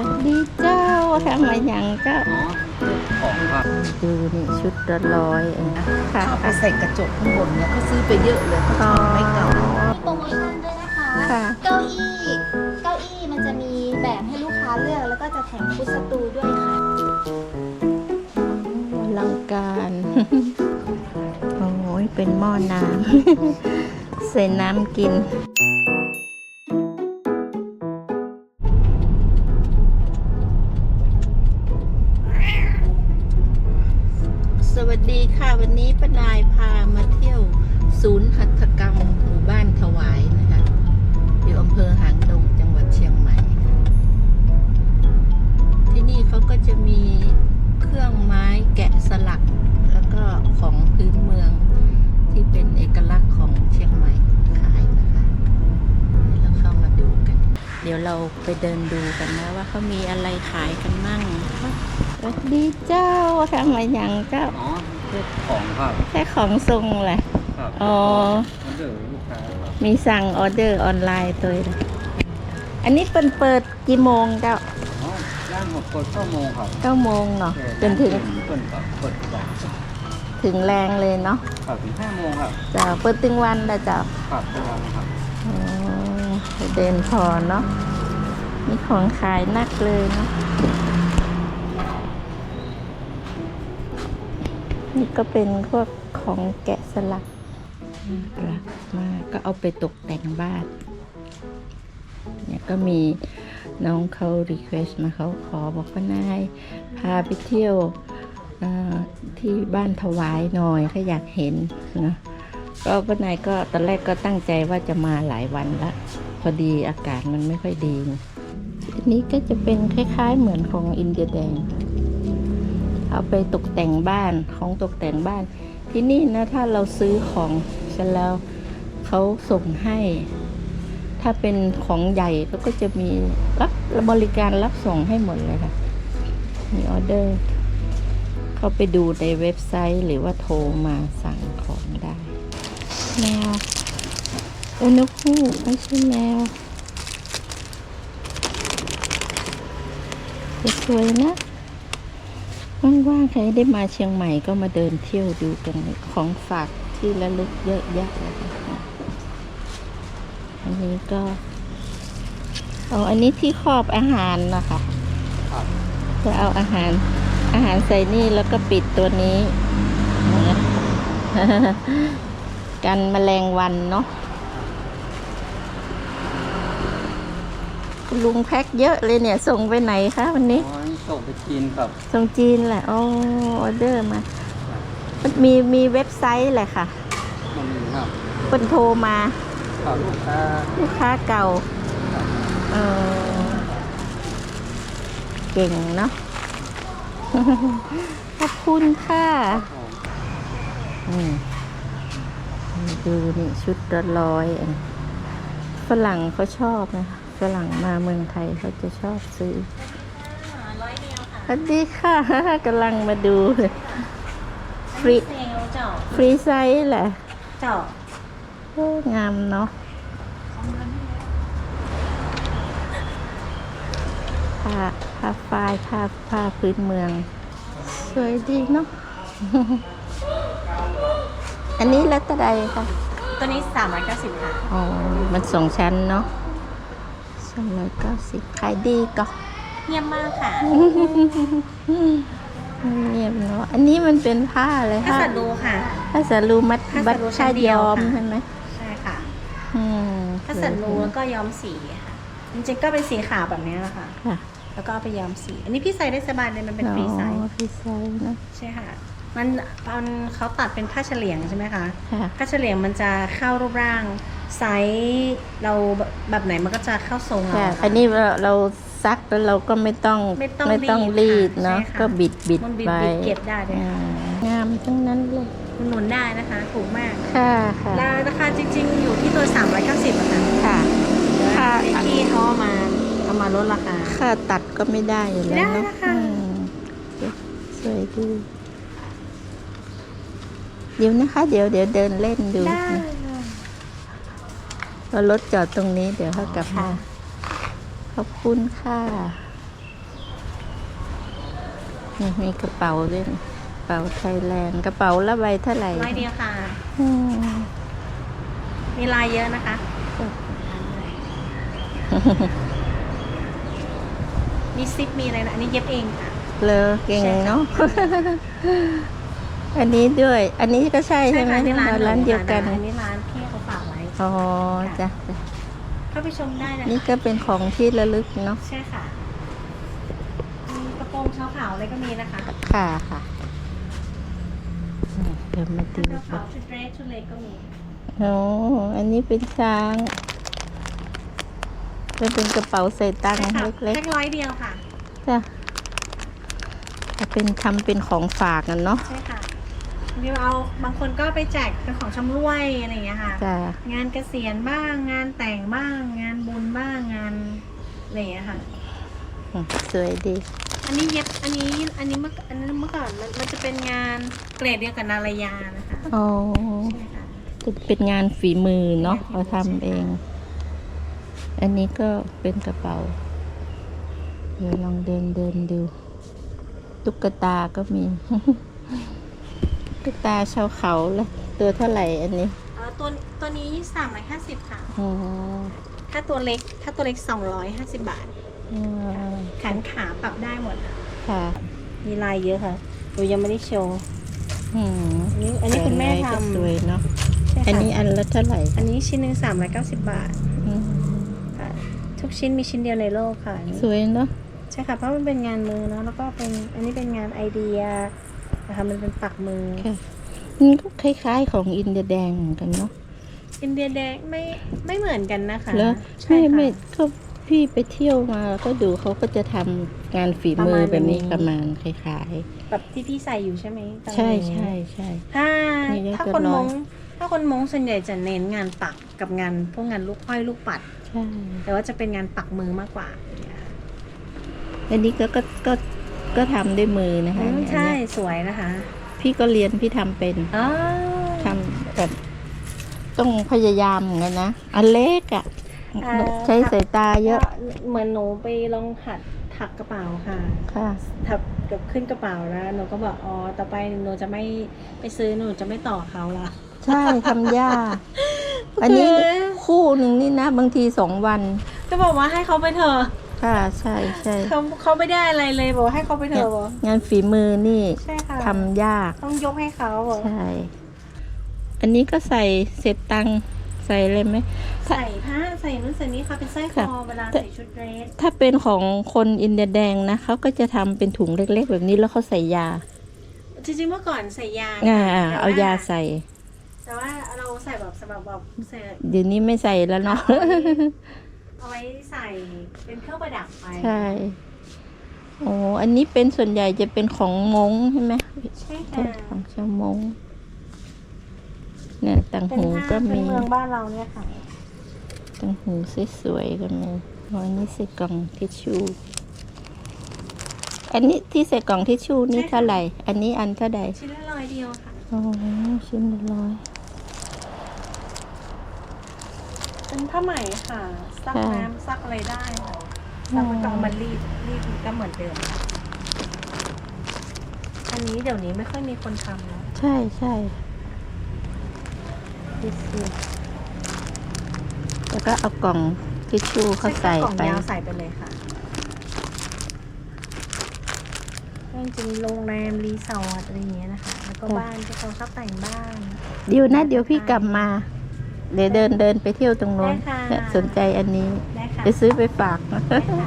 วัสดีเจ้าทำมาอย่างเจ้าอ๋อของครับดูนี่ชุดละร้อยเองค่ะเอาไปใส่กระจกข้างบนเนี่ยเขาซื้อไปเยอะเลยเขาอ๋อทำไม่เก่ามีโปรโมชั่นด้วยนะคะค่ะเก้าอี้เก้าอี้มันจะมีแบบให้ลูกค้าเลือกแล้วก็จะแถมฟุตสตูด้วยค่ะอลังการโอ้ยเป็นหม้อน้ำใส่น้ำกิน ดีค่ะวันนี้ป้านายพามาเที่ยวศูนย์หัตถกรรมหมู่บ้านถวายนะคะอยู่อำเภอหางดงจังหวัดเชียงใหม่ ที่นี่เขาก็จะมีเครื่องไม้แกะสลัก แล้วก็ของพื้นเมืองที่เป็นเอกลักษณ์ของเชียงใหม่ขายนะคะเดี๋ยวเราเข้ามาดูกัน เดี๋ยวเราไปเดินดูกันนะว่าเขามีอะไรขายกันมั่งสวัสดีเจ้าทำมาอย่างเจ้า อ๋อเจ้าของครับแค่ของทรงแหละ ครับอ๋อมันเดือลูกค้าครับมีสั่งออเดอร์ออนไลน์ตัวเองอันนี้เปิดเปิดกี่โมงเจ้าอ๋อย่างหมดกดชั่วโมงครับเก้าโมงเนาะจนถึงเปิดครับเปิดแบบถึงแรงเลยเนาะครับถึงห้าโมงครับเจ้าเปิดตึงวันละเจ้าครับทุกวันครับอ๋อเดินพอเนาะมีของขายนักเลยเนาะ นี่ก็เป็นพวกของแกะสลักน่ารักมากก็เอาไปตกแต่งบ้านเนี่ยก็มีน้องเขารีเควสมาเขาขอบอกว่านายพาไปเที่ยวเอ่อที่บ้านถวายหน่อยถ้าอยากเห็นนะก็ป้านายก็ตอนแรกก็ตั้งใจว่าจะมาหลายวันละพอดีอากาศมันไม่ค่อยดีนะอันนี้ก็จะเป็นคล้ายๆเหมือนของอินเดียแดง เอาไปตกแต่งบ้านของตกแต่งบ้าน ที่นี่นะถ้าเราซื้อของเสร็จแล้วเขาส่งให้ ถ้าเป็นของใหญ่เขาก็จะมีรับบริการรับส่งให้หมดเลยค่ะ มีออเดอร์ เข้าไปดูในเว็บไซต์หรือว่าโทรมาสั่งของได้แมวอุณหภูมิไม่ใช่แมวสวยนะ ว่างๆใครได้มาเชียงใหม่ก็มาเดินเที่ยวดูกันของฝากที่ระลึกเยอะแยะเลยค่ะอันนี้ก็เอาอันนี้ที่ครอบอาหารนะคะจะเอาอาหารอาหารใส่นี่แล้วก็ปิดตัวนี้ กันแมลงวันเนาะลุงแพ็คเยอะเลยเนี่ย ส่งไปไหนคะวันนี้ ส่งไปจีนครับ ส่งจีนแหละโอ้ออเดอร์มา มันมีมีเว็บไซต์แหละค่ะมันมีครับเป็นโทรมาครับลูกค้าลูกค้าเก่าเออเก่งเนาะ ขอบคุณค่ะอืมดูนี่ชุดละร้อยเองฝรั่งเขาชอบนะฝรั่งมาเมืองไทยเขาจะชอบซื้อส วัสดีค่ะกำลังมาดูเลยฟรีเซลเจ้าฟรีไซส์แหละเจ้าโอ้งามเนาะผ้าผ้าฝ้ายผ้าผ้าพื้นเมือง สวยดีเนาะอันนี้แล้วตะไดค่ะตัวนี้390ค่ะอ๋อมันสองชั้นเนาะสองร้อยเก้าสิบขายดีก็ เงียบมากค่ะเงียบเนาะอันนี้มันเป็นผ้าอะไรถ้าผ้าสัตว์ดูค่ะผ้าสาลูมัดผ้าบัสาดลูชั้ผ้านเดียยวอมค่ะใช่ไหมใช่ค่ะอืมถ้าสัตว์ดูแล้วก็ย้อมสีค่ะจริงๆก็เป็นสีขาวแบบนี้แหละค่ะค่ะแล้วก็เอาไปย้อมสี อันนี้พี่ใส่ได้สบายเลยมันเป็นฟรีไซส์อ๋อฟรีไซส์เนอะใช่ค่ะ มันมันเขาตัดเป็นผ้าเฉลียงใช่ไหมคะค่ะผ้าเฉลียงมันจะเข้ารูปร่างไซส์เราแบบไหนมันก็จะเข้าทรงเราค่ะค่ะอันนี้เราเรา ซักแล้วเราก็ไม่ต้องไม่ต้องต้องรีรีดดค่ะเนาะใช่ค่ะก็บิดบิดมันบิดไปบิดเก็บได้เลยค่ะ อืมงามทั้งนั้นเลยคุณหนุนได้นะคะถูกมากค่ะค่ะแล้วราคาจริง ๆ อยู่ที่ตัว 390อะค่ะค่ะ ค่ะไอ้ที่เขาเอามาเอามาลดราคา ค่าตัดก็ไม่ได้อยู่แล้วไม่ได้เนาะนะคะ อืมสวยดีเดี๋ยวนะคะ เดี๋ยวเดี๋ยวเดินเล่นดูได้เรารถจอดตรงนี้เดี๋ยวเขากลับมาค่ะ ขอบคุณค่ะนี่มีกระเป๋าด้วยนะกระเป๋าไทยแลนด์กระเป๋าละใบเท่าไหร่ลายเดียวค่ะ อืมมีลายเยอะนะคะมีซิปมีอะไรนะอันนี้เย็บเองค่ะ เลอเก่งเนาะ อันนี้ด้วย อันนี้ก็ใช่ใช่ไหมค่ะที่ร้านร้านเดียวกัน อันนี้ร้านพี่เขาฝากไว้ อ๋อจ้ะจ้ะเข้าไปชมได้นะนี่ก็เป็นของที่ระลึกเนาะใช่ค่ะมีกระโปรงเช้าขาวอะไรก็มีนะคะค่ะค่ะนี่เดี๋ยวมาดูกระเป๋าชุดเดรสชุดเล็กก็มีโอ้อันนี้เป็นช้างจะเป็นกระเป๋าใส่ตังค์ใช่ค่ะเล็กแค่ร้อยเดียวค่ะๆจ้ะจะเป็นทำเป็นของฝากกันเนาะใช่ค่ะ เดี๋ยวเอาบางคนก็ไปแจกเป็นของชำร่วยอะไรอย่างเงี้ยค่ะ จ้ะงานเกษียณบ้างงานแต่งบ้าง งานบุญบ้างงานอะไรอย่างเงี้ยค่ะ อืมสวยดี อันนี้เย็บอันนี้อันนี้เมื่ออันนี้เมื่อก่อนมันมันจะเป็นงานเกรดเดียวกับนารายานะคะอ๋อใช่ค่ะเป็นงานฝีมือเนาะเป็นงานฝีมือเราทำเองใช่ค่อันนี้ก็เป็นกระเป๋า เดี๋ยวลองเดินเดินดู ตุ๊กตาก็มี ตุ๊กตาชาวเขาละตัวเท่าไหร่อันนี้เอ่อตัวตัวนี้สามร้อยห้าสิบค่ะ อ๋อถ้าตัวเล็กถ้าตัวเล็กสองร้อยห้าสิบบาทอ่าแขนขาปรับได้หมดค่ะค่ะมีลายเยอะค่ะหนูยังไม่ได้โชว์ อืมอันนี้อันนี้คุณแม่ก็ทำ สวยเนาะใช่ค่ะอันนี้อันละเท่าไหร่อันนี้ชิ้นหนึ่งสามร้อยเก้าสิบบาทอืมค่ะทุกชิ้นมีชิ้นเดียวในโลกค่ะอันนี้สวยเนาะใช่ค่ะเพราะมันเป็นงานมือเนาะแล้วก็เป็นอันนี้เป็นงานไอเดีย นะคะมันเป็นปักมือ ค่ะนี่ก็คล้ายๆของอินเดียแดงเหมือนกันเนาะอินเดียแดงไม่ไม่เหมือนกันนะคะแล้วใช่ไม่ค่ะ ไม่ก็พี่ไปเที่ยวมาก็ดูเขาก็จะทำงานฝีมือแบบนี้ปประระมามาณณนี้คล้ายแบบที่พี่ใส่อยู่ใช่ไหมตรงๆใช่นี้ใช่ใช่ ถ้านี่ก็ถ้าจะคนร้มอย งถ้าคนมงส่วนใหญ่จะเน้นงานปักกับงานพวกงานลูกห้อยลูกปัด ใช่แต่ว่าจะเป็นงานปักมือมากกว่า อันนี้ก็ก็ก็ ก็ทำด้วยมือนะคะอืมเนี่ยใช่อันเนี้ยสวยนะคะพี่ก็เรียนพี่ทำเป็นอ๋อทำแบบต้องพยายามเหมือนกันนะอันเล็กอะ่ะ ใช้สายตาเยอะก็เหมือนหนูไปลองหัดถักกระเป๋าค่ะ ค่ะ ถักกับขึ้นกระเป๋าแล้วหนูก็บอกอ๋อต่อไปหนูจะไม่ไปซื้อหนูจะไม่ต่อเขาละ ใช่ทำยาก อันนี้คู่หนึ่งนี่นะ บางทีสองวันก็บอกว่าให้เขาไปเถอะ ค่ะใช่ใช่เขาเขาไม่ได้อะไรเลยบอกว่าให้เขาไปเถอะบอก งานฝีมือนี่ใช่ค่ะ ทำยาก ต้องยกให้เขาบอกใช่ อันนี้ก็ใส่เสร็จตังค์ใส่เลยไหม ใส่ผ้าใส่นู่นใส่นี่ค่ะเป็นสร้อยคอค่ะเวลาใส่ชุดเดรสถ้าเป็นของคนอินเดียแดงนะเขาก็จะทำเป็นถุงเล็ก ๆ แบบนี้แล้วเขาใส่ยาจริงๆเมื่อก่อนใส่ยาอ่าแต่ว่เอายาใส่ แต่ว่าเราใส่แบบสำหรับแบบใส่ เดี๋ยวนี้ไม่ใส่แล้วเนาะ เอาไว้ใส่เป็นเครื่องประดับไปใช่โอ้อันนี้เป็นส่วนใหญ่จะเป็นของมงใช่ไหมใช่ใช่ค่ะของชาวมงเนี่ยต่างเป็นหูผ้าก็พื้นมีเมืองบ้านเราเนี่ยค่ะต่างหูสวยๆก็มีอ๋ออันนี้ใส่กล่องทิชชู่อันนี้ที่ใส่กล่องทิชชู่นี่ใช่ค่ะเท่าไหร่ อันนี้อันเท่าไหร่ชิ้นละร้อยเดียวค่ะ อ๋อ ชิ้นละร้อย เป็นผ้าไหมค่ะซักค่ะน้ำซักอะไรได้ค่ะแล้วมันก็เอามารีดรีดก็เหมือนเดิมค่ะอันนี้เดี๋ยวนี้ไม่ค่อยมีคนทำแล้วใช่ใช่ทิชชู่แล้วก็เอากล่องทิชชู่เขาใส่กล่องไปยาวใส่ไปเลยค่ะก็จริงๆโรงแรมรีสอร์ทอะไรอย่างเงี้ยนะคะ แล้วก็ค่ะบ้านที่เขาชอบแต่งบ้าน เดี๋ยวนะเดี๋ยวพี่กลับมา เดี๋ยวเดินเดินไปเที่ยวตรงโน้นได้ค่ะ เนี่ยสนใจอันนี้ ได้ค่ะไปซื้อไปฝากได้ค่ะ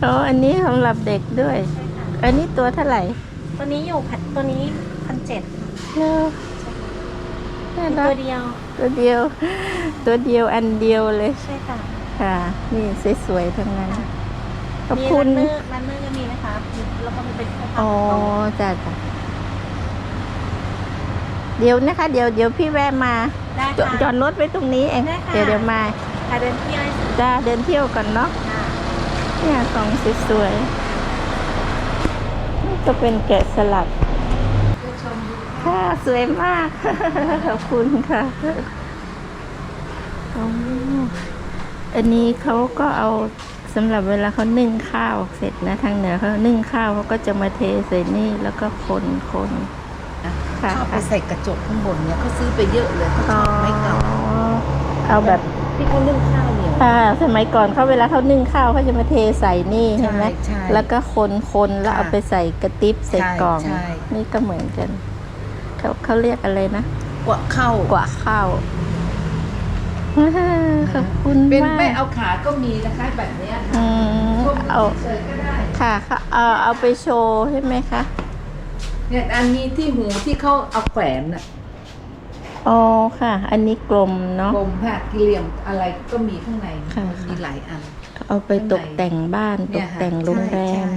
โอ้อันนี้สำหรับเด็กด้วย ใช่ค่ะ อันนี้ตัวเท่าไหร่ตัวนี้อยู่พันตัวนี้พันเจ็ดเออน่ารัตักวเดียว ตัวเดียว ตัวเดียวอันเดียวเลยใช่ค่ะค่ะ นี่สวยๆทั้งนั้นขอบมีคุรัณนเนอร์รันเนอร์ก็มีนะคะแล้วก็มีเป็นข้าวผัดอ๋อจ้ะจ้ะเดี๋ยวนะคะ เดี๋ยวเดี๋ยวพี่แวะมา ได้จอดค่ะ จอดรถไว้ตรงนี้เอง ได้ค่ะ เดี๋ยวเดี๋ยวมาค่ะเดินเที่ยวให้สุดจ้าเดินเที่ยวก่อนเนาะ ค่ะเนี่ยกล่องสวยๆนี่ก็เป็นแกะสลักค่ะ สวยมาก ขอบคุณค่ะอ๋ออันนี้เขาก็เอาสำหรับเวลาเขานึ่งข้าวเสร็จนะ ทางเหนือเขานึ่งข้าวเขาก็จะมาเทใส่นี่แล้วก็คนคน ค่ะชอบไปใส่กระจกข้างบนเนี่ยเขาซื้อไปเยอะเลยเขาชอ๋ออบไม้เก่าเอาแบบที่เขานึ่งข้าวเหนียวค่ะสมัยก่อนเขาเวลาเขานึ่งข้าวเขาจะมาเทใส่นี่ใช่ใช่ไหมใช่แล้วก็คนคนแล้วค่ะเอาไปใส่กระติบใส่ใช่กล่องใช่นี่ก็เหมือนกันเขาเขาเรียกอะไรนะกว่าเข้ากว่าข้าวขอบคุณเป็นมากไม่เอาขาก็มีนะคะแบบเนี้ยอืมพวกเอาเฉยๆก็ได้ค่ะค่ะเอาเอาไปโชว์ใช่ไหมคะ เนี่ยอันนี้ที่หูที่เขาเอาแขวนน่ะอ๋อค่ะ อันนี้กลมเนาะกลมผ้ากิเหลี่ยมอะไรก็มีข้างในค่ะ มีหลายอัน เอาไปตกแต่งบ้านตเนี่ยกค่ะแต่งโรงแรมใช่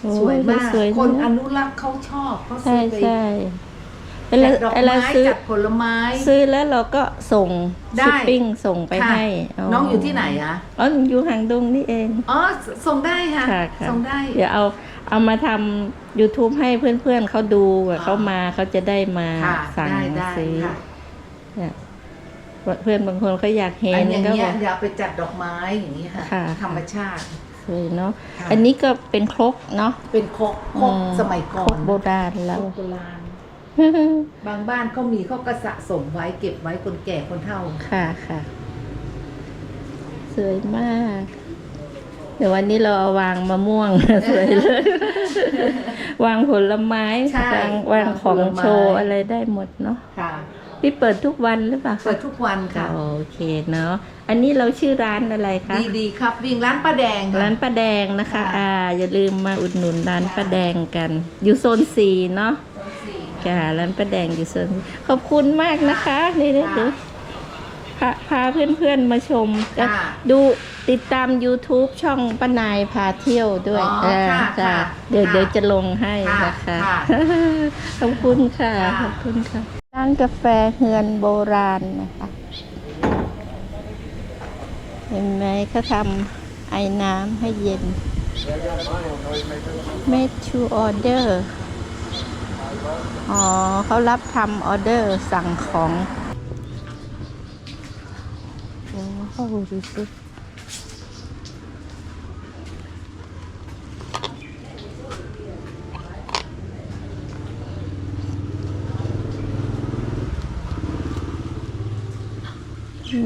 โอ้ใช่สวยมาก สวยคนนะอนุรักษ์เขาชอบเขาใช่ซื้อไปใช่เวจัลาดดอกเวลาไม้ซื้อ จัดผลไม้ ซื้อแล้วเราก็ส่งได้ชิปปิ้งส่งไปค่ะ ให้น้องอยู่ที่ไหนอะอ๋ออยู่หางดงนี่เอง อ๋อส่งได้ค่ะค่ะค่ะส่งได้ เดี๋ยวเอา เอามาทำ YouTube ให้เพื่อนๆเขาดูอะเขามาเขาจะได้มาค่ะสั่งได้ได้ซื้อค่ะเนี่ยเพื่อนบางคนเขาอยากเห็อันนอย่างก็เงี้บยอก อย่าไปจัดดอกไม้อย่างนี้ค่ะ ค่ะ ธรรมชาติ สวยเนาะค่ะ อันนี้ก็เป็นครกเนาะเป็นครกครกอืสมัยก่อครนกโบราณแล้ว ครกโบราณ บางบ้านเขามีเขาก็สะสมไว้เก็บไว้คนแก่คนเฒ่า ค่ะค่ะ สวยมาก เดี๋ยววันนี้เราเอาวางมะม่วง สวยเลย วางผลไม้ใช่วางวางของโชว์อะไรได้หมดเนาะค่ะ พี่เปิดทุกวันหรือเปล่าคะเปิดทุกวันค่ะ โอเคเนาะอันนี้เราชื่อร้านอะไรคะ ดีดีครับวิ่งร้านป้าแดงค่ะ ร้านป้าแดงนะคะ ค่ะ อ่า อย่าลืมมาอุดหนุนร้านป้าแดงกัน อยู่โซนสี่เนาะค่ะร้านป้าแดงอยู่โซน4ขอบคุณมากนะคะนี่เดี๋ยวเดี๋ยว พาพาเพื่อนๆมาชมค่ะดูติดตาม YouTube ช่องป้านายพาเที่ยวด้วยอ๋อเออค่ะจ้ะค่ะเดี๋ยวค่ะเดี๋ยวจะลงให้ค่ะนะคะค่ะขอบคุณค่ะค่ะ ขอบคุณค่ะร้านกาแฟเฮือนโบราณนะคะเห็นไหมเขาทำไอ้น้ำให้เย็น made to order อ๋อเขารับทำออเดอร์สั่งของ ม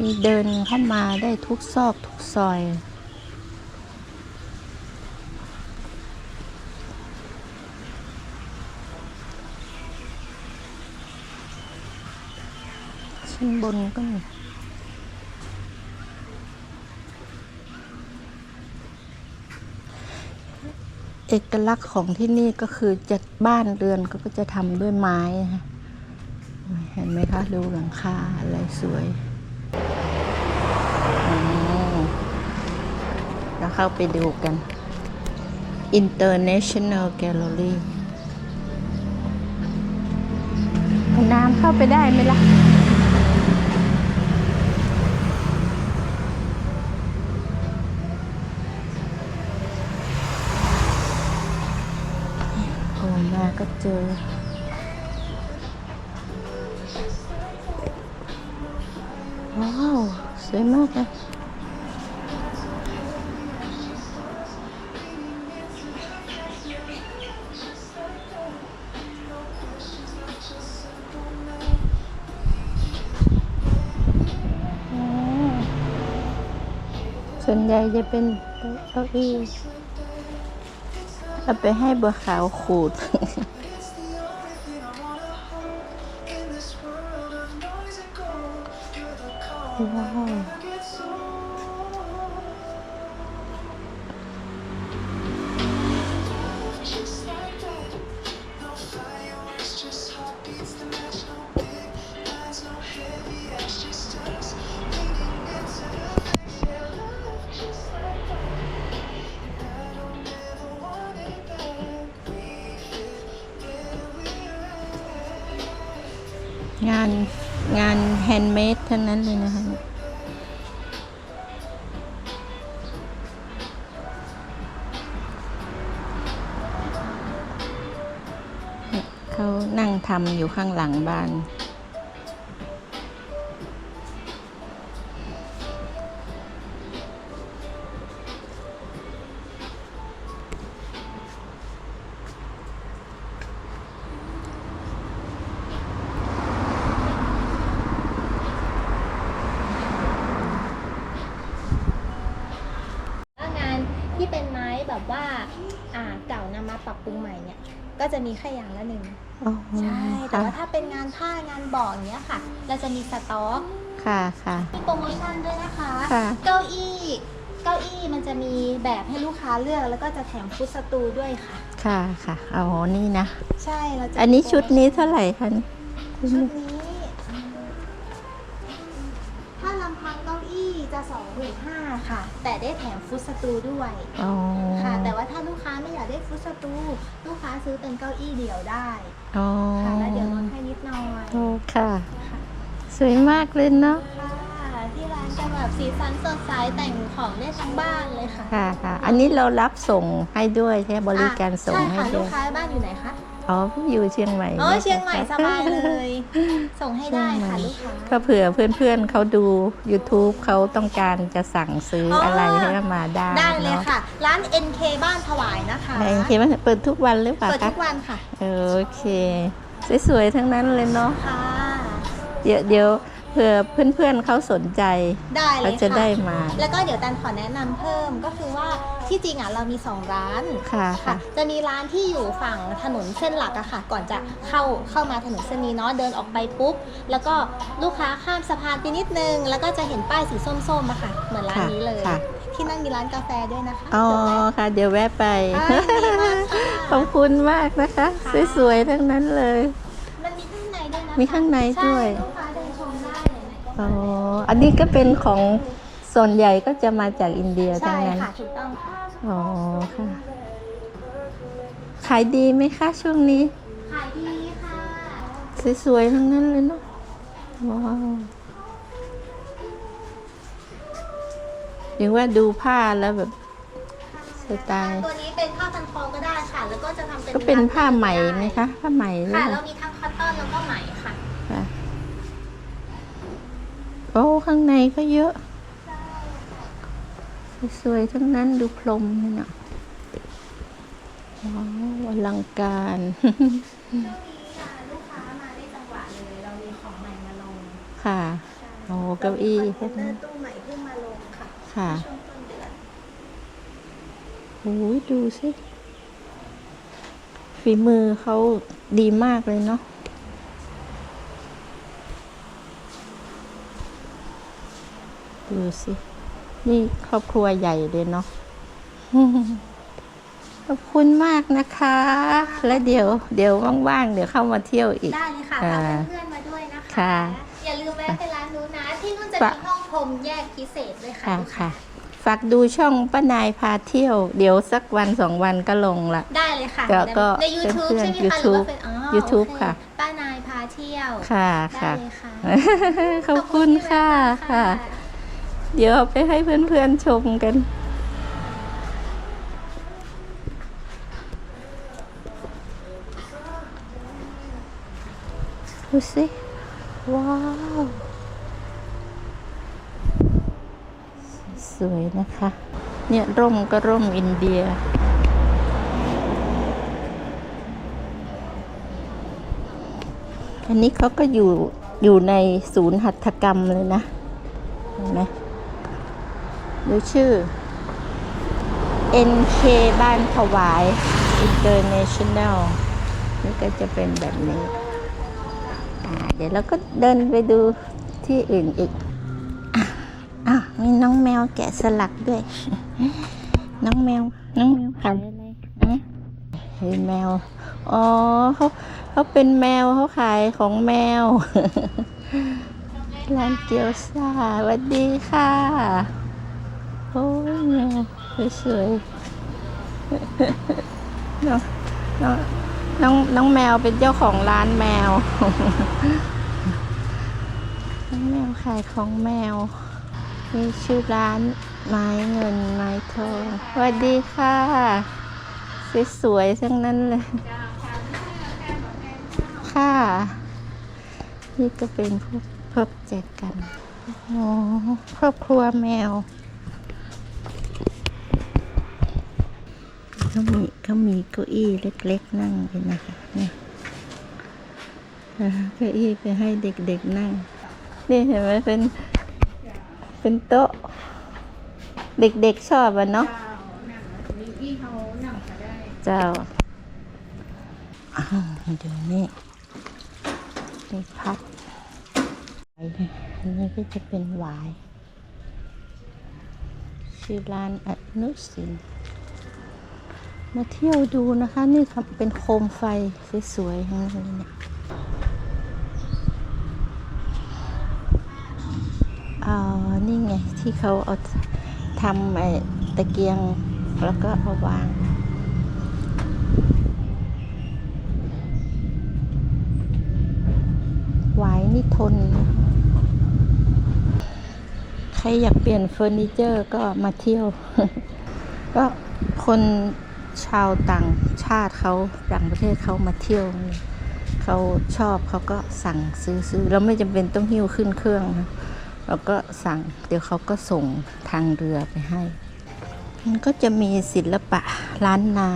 ีเดินเข้ามาได้ทุกซอกทุกซอยชั้นบนก็มี เอกลักษณ์ของที่นี่ก็คือจะบ้านเรือนก็จะทำด้วยไม้นะคะเห็นไหมคะดูหลังคาอะไรสวยแล้วเข้าไปดูกัน International Gallery น้ำเข้าไปได้ไหมล่ะ โผล่มา ก็เจอ ว้าว สวยมากเลยส่วนใหญ่จะเป็นเก้าอี้ เอาไปให้บัวขาวขูด งานงานแฮนด์เมดทั้งนั้นเลยนะคะเขานั่งทำอยู่ข้างหลังบ้าน แบบว่าอ่าเก่านำมาปรับปรุงใหม่เนี่ยก็จะมีแค่อย่างละหนึ่งอ๋อใช่แต่ค่ะว่าถ้าเป็นงานผ้างานบอกอย่างเงี้ยค่ะ เราจะมีสต็อกค่ะค่ะมีโปรโมชั่นด้วยนะคะค่ะเก้าอี้เก้าอี้มันจะมีแบบให้ลูกค้าเลือกแล้วก็จะแถมฟุตสตูด้วยค่ะ ค่ะค่ะอ๋อนี่นะ ใช่เราจะอันนี้ชุดนี้เท่าไหร่คะนี่ชุดนี้ ค่ะ แต่ได้แถมฟุตสตูด้วยอ๋อค่ะ แต่ว่าถ้าลูกค้าไม่อยากได้ฟุตสตู ลูกค้าซื้อเป็นเก้าอี้เดี่ยวได้อ๋อค่ะแล้วเดี๋ยวลดให้นิดหน่อยโอ้ค่ะสวยมากเลยเนาะค่ะที่ร้านจะแบบสีสันสดใสแต่งของได้ทั้งบ้านเลยค่ะค่ะค่ะ อันนี้เรารับส่งให้ด้วยใช่ไหมบริการส่งใช่ให้ค่ะด้ลูวกย ค้าบ้านอยู่ไหนคะ อ๋อพี่อยู่เชียงใหม่อ๋อนะคะเชียงใหม่สบายเลย ส่งให้ได้ค่ะลูกค้าก็เผื่อเพื่อนๆเขาดู YouTube เขาต้องการจะสั่งซื้อออออะไรให้มาได้ได้เลยนาค่ะ ร้าน NK บ้านถวายนะคะเห็นไหมเปิดทุกวันหรือเปล่าเปิดคะทุกวันค่ะ โอเค สวยๆทั้งนั้นเลยเนาะค่ะเดี๋ยวเดี๋ยว เผื่อเพื่อนๆเขาสนใจ ได้เลยเขาค่ะจะได้มา แล้วก็เดี๋ยวตันขอแนะนำเพิ่มก็คือว่าที่จริงอะเรามี 2 ร้านค่ะค่ะค่ะ จะมีร้านที่อยู่ฝั่งถนนเส้นหลักอะค่ะ ก่อนจะเข้าเข้ามาถนนเส้นนี้เนาะเดินออกไปปุ๊บ แล้วก็ลูกค้าข้ามสะพานไปนิดนึง แล้วก็จะเห็นป้ายสีส้มๆอะค่ะ เหมือนร้านนี้เลย ค่ะ ที่นั่งมีร้านกาแฟด้วยนะคะอ๋อเดี๋ยวแวะค่ะ เดี๋ยวแวะไป อ่าดีมากค่ะ ขอบคุณมากนะคะ ค่ะ สวยๆ ทั้งนั้นเลย มันมีข้างในด้วยนะคะมีข้างในด้วย ใช่ลูกค้า อ๋อ อันนี้ก็เป็นของส่วนใหญ่ก็จะมาจากอินเดียทั้ใช่งนั้นค่ะถูกต้องค่ะอ๋อค่ะ ขายดีไหมคะช่วงนี้ ขายดีค่ะ สวยๆทั้งนั้นเลยเนาะ ว้าวเรียกว่าดูผ้าแล้วแบบสไตล์ ตัวนี้เป็นผ้าพันคอก็ได้ค่ะ แล้วก็จะทำเป็นก็เป็นผ้าไหมไหมคะ ผ้าไหมหรือค่ะ เปเราล่ามีทั้งคอตตอนแล้วก็ไหมค่ะ ค่ะโอ้ ข้างในก็เยอะ สวยๆ ทั้งนั้นดูพรมเลยเนาะว้าวอลังการค่ะลูกค้ามาได้จังหวะเลยเรามีของใหม่มาลงค่ะโอ้เก้าอี้ใช่ไหมคอมพิวเตอร์ตู้ใหม่เพิ่งมาลงค่ะ ค่ะโอ้ยดูสิ ฝีมือเขาดีมากเลยเนาะ ดูสิ นี่ครอบครัวใหญ่เลยเนาะขอบคุณมากนะคะ แล้วเดี๋ยว เดี๋ยวว่างๆ เดี๋ยวเข้ามาเที่ยวอีก ได้เลยค่ะอ่าพาเพื่อนๆมาด้วยนะคะค่ะอย่าลืมแวะไปร้านนู้นนะ ที่นู่นจะฝามีห้องพรมแยกพิเศษด้วยค่ะค่ะลูกค้าค่ะฝากดูช่องป้านายพาเที่ยว เดี๋ยวสักวันสองวันก็ลงละ ได้เลยค่ะแล้วก็ใน YouTube เพื่อนๆใช่ไหมคะหรือ YouTube ว่าเป็นอ๋อ YouTube โอเค่ะ ป้านายพาเที่ยว ค่ะได้ค่ะเลยค่ะ ขอบคุณค่ะขอบณค่ะค่ะ เดี๋ยวเอาไปให้เพื่อนๆชมกัน ดูสิ ว้าว สวยนะคะ เนี่ยร่มก็ร่มอินเดียอันนี้เขาก็อยู่อยู่ในศูนย์หัตถกรรมเลยนะเห็นไหม ดูชื่อ NK บ้านถวาย International นี่ก็จะเป็นแบบนี้อ่าเดี๋ยวเราก็เดินไปดูที่อื่นอีกอะอะมีน้องแมวแกะสลักด้วย น้องแมว น้องแมวขายอะไรอะเฮ้ยแมว อ๋อเขาเขาเป็นแมวเขาขายของแมวร้านเกี๊ยวซ่าสวัสดีค่ะ โอ้ยแมวสวยๆน้องน้องน้องน้องแมวเป็นเจ้าของร้านแมว น้องแมวขายของแมว มีชื่อร้านไม้เงินไม้ทองสวัสดีค่ะ สวยๆทั้งนั้นเลย ค่ะนี่ก็เป็นพวกพบแจกกัน โอ๋อครอบครัวแมว เขามีเขามีเก้าอี้เล็กๆนั่งเลยนะคะเนี่ยเก้าอี้ไปให้เด็กๆนั่ง นี่เห็นไหมเป็น เป็นโต๊ะ เด็กๆชอบอะเนาะเจ้าอ้าวเดี๋ยวนี้มีพัดอันนี้ก็จะเป็นหวาย ชื่อร้านอนุสิน มาเที่ยวดูนะคะ นี่ครับเป็นโคมไฟสวยๆทั้งนั้นเลยเนี่ยอ่านี่ไงที่เขาเอาทำไอ้ตะเกียงแล้วก็เอาวางหวายนี่ทน ใครอยากเปลี่ยนเฟอร์นิเจอร์ก็มาเที่ยว ก็คน ชาวต่างชาติเขาต่างประเทศเขามาเที่ยวเขาชอบเขาก็สั่งซื้อซื้อเราไม่จำเป็นต้องหิ้วขึ้นเครื่องนะเราก็สั่งเดี๋ยวเขาก็ส่งทางเรือไปให้ มันก็จะมีศิลปะล้านนา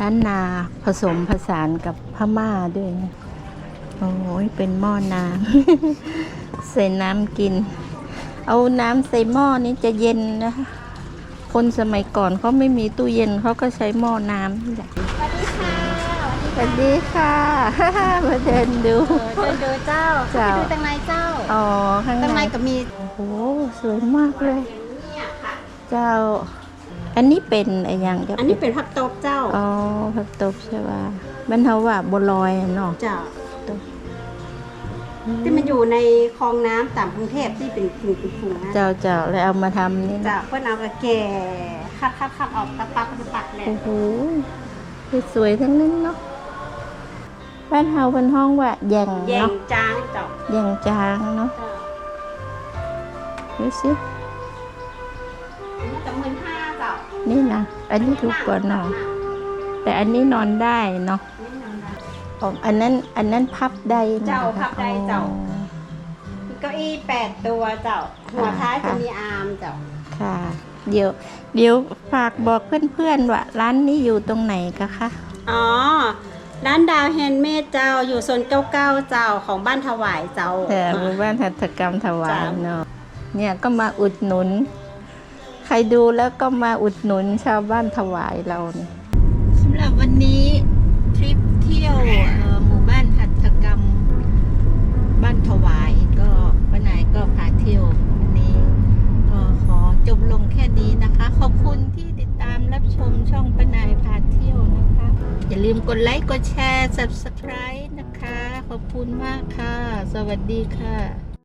ล้านนาผสมผสานกับพม่าด้วยนะโอ้ยเป็นหม้อน้ำใส่น้ำกิน เอาน้ำใส่หม้อนี้จะเย็นนะคะ คนสมัยก่อนเขาไม่มีตู้เย็นเขาก็ใช้หม้อน้ำนี่แหละสวัสดีค่ะสวัสดีค่ะมาเดินดู เดินดูเจ้าเจ้าไปดูตังในเจ้าอ๋อ ข้างตังในในก็มีโอ้โหสวยมากเลย เจ้า อันนี้เป็นอะไรอย่างกับอันนี้เป็นผักตบเจ้าอ๋อผักตบใช่ป่ะบรรเทาว่าบัวลอยอะเนาะ เจ้า ที่มันอยู่ในคลองน้ำต่ำกรุงเทพที่เป็นฝุ่นเป็นฝุ่นนะเจ้าเจ้าแล้วเอามาทำนี่เจ้านะเพื่อนเอากระแก่คัดคัดคัดออกตัดตัดตัดตัดแหละโอ้โหสวยๆทั้งนั้นเนาะบ้านเฮาเป็นห้องว่าแยงแยงเนาะจางเจ้าแยงจางเนาะเจ้าดูสิอันนี้จะหมื่นห้าเจ้านี่นะอันนี้ถูกกว่าเนาะแต่อันนี้นอนได้เนาะ นี่น อนได้อ๋ออันนั้นอันนั้นพับได้นะเจ้าพับได้เจ้า อ๋อ มีเก้าอี้แปดตัวเจ้า หัวท้ายจะมีอาร์มเจ้า ค่ะ เดี๋ยว เดี๋ยวฝากบอกเพื่อนๆว่าร้านนี้อยู่ตรงไหนกะคะ อ๋อ ร้านดาวแฮนด์เมดเจ้าอยู่โซนเก้าเก้าเจ้าของบ้านถวายเจ้า แต่หมู่บ้านหัตถกรรมถวายจ้ะเนาะเนี่ยก็มาอุดหนุน ใครดูแล้วก็มาอุดหนุนชาวบ้านถวายเราเนี่ยสำหรับวันนี้ทริปเที่ยวหมู่บ้านหัตถกรรม บ้านถวายก็ป้านายก็พาเที่ยววันนี้ ก็ขอจบลงแค่นี้นะคะ ขอบคุณที่ติดตามรับชมช่องป้านายพาเที่ยวนะคะ อย่าลืมกดไลค์กดแชร์ subscribe นะคะ ขอบคุณมากค่ะ สวัสดีค่ะ